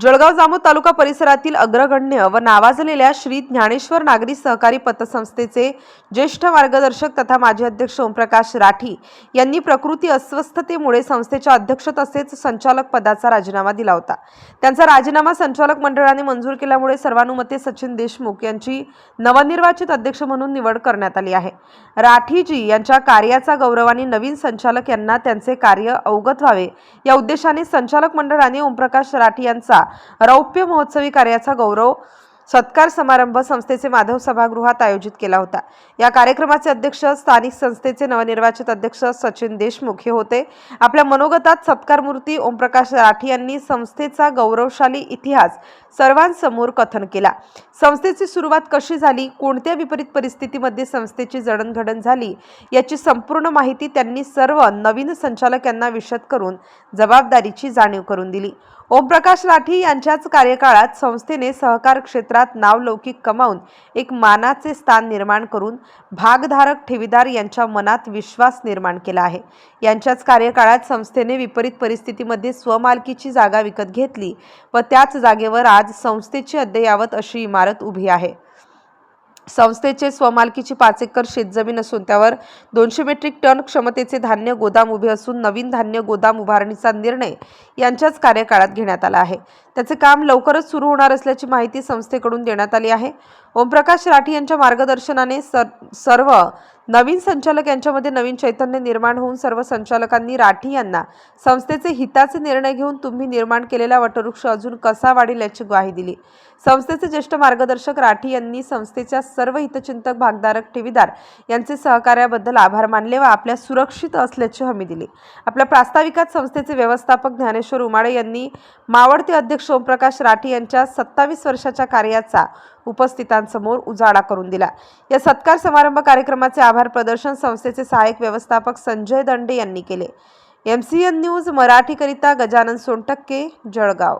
Jalgaon Jamod taluka परिसरातील अग्रगण्य व नावाजलेल्या श्री ज्ञानेश्वर नागरी सहकारी पतसंस्थेचे ज्येष्ठ मार्गदर्शक तथा माजी अध्यक्ष ओमप्रकाश राठी यांनी प्रकृती अस्वस्थतेमुळे संस्थेच्या अध्यक्ष तसेच संचालक पदाचा राजीनामा दिला होता. त्यांचा राजीनामा संचालक मंडळाने मंजूर केल्यामुळे सर्वानुमते सचिन देशमुख यांची नवनिर्वाचित अध्यक्ष म्हणून निवड करण्यात आली आहे. राठीजी यांच्या कार्याचा गौरवाने नवीन संचालक यांना त्यांचे कार्य अवगत व्हावे या उद्देशाने संचालक मंडळाने ओमप्रकाश राठी यांचा रौप्य महोत्सवी कार्याचा गौरव सत्कार समारंभ संस्थेचे माधव सभागृहात आयोजित केला होता. या कार्यक्रमाचे अध्यक्ष स्थानिक संस्थेचे नवनिर्वाचित अध्यक्ष सचिन देशमुख हे होते. आपल्या मनोगतात सत्कार मूर्ती ओमप्रकाश राठी यांनी संस्थेचा गौरवशाली इतिहास सर्वांसमोर कथन केला. संस्थेची सुरुवात कशी झाली? कोणत्या विपरीत परिस्थितीमध्ये संस्थेची जडणघडण झाली? याची संपूर्ण माहिती त्यांनी सर्व नवीन संचालक यांना विशद करून जबाबदारीची जाणीव करून दिली. ओमप्रकाश लाठी यांच्याच कार्यकाळात संस्थेने सहकार क्षेत्रात नावलौकिक कमावून एक मानाचे स्थान निर्माण करून भागधारक ठेवीदार यांच्या मनात विश्वास निर्माण केला आहे. यांच्याच कार्यकाळात संस्थेने विपरीत परिस्थितीमध्ये स्वमालकीची जागा विकत घेतली व त्याच जागेवर आज संस्थेची अद्ययावत अशी इमारत उभी आहे. संस्थेचे स्वमालकीची पाच एकर शेतजमीन असून त्यावर दोनशे मेट्रिक टन क्षमतेचे धान्य गोदाम उभे असून नवीन धान्य गोदाम उभारणीचा निर्णय यांच्याच कार्यकाळात घेण्यात आला आहे. त्याचे काम लवकरच सुरू होणार असल्याची माहिती संस्थेकडून देण्यात आली आहे. ओमप्रकाश राठी यांच्या मार्गदर्शनाने सर सर्व नवीन संचालक यांच्यामध्ये नवीन चैतन्य निर्माण होऊन सर्व संचालकांनी राठी यांना संस्थेचे हिताचे निर्णय घेऊन तुम्ही निर्माण केलेला वटवृक्ष अजून कसा वाढेल याची ग्वाही दिली. संस्थेचे ज्येष्ठ मार्गदर्शक राठी यांनी संस्थेच्या सर्व हितचिंतक भागधारक ठेवीदार यांचे सहकार्याबद्दल आभार मानले व आपल्या सुरक्षित असल्याची हमी दिली. आपल्या प्रास्ताविकात संस्थेचे व्यवस्थापक ज्ञानेश्वर उमाळे यांनी मावळते अध्यक्ष ओमप्रकाश राठी यांच्या सत्तावीस वर्षाच्या कार्याचा उपस्थितांसमोर उजाळा करून दिला. या सत्कार समारंभ कार्यक्रमाचे आभार प्रदर्शन संस्थेचे सहाय्यक व्यवस्थापक संजय दंडे यांनी केले. एम सी एन न्यूज मराठीकरिता गजानन सोनटक्के जळगाव.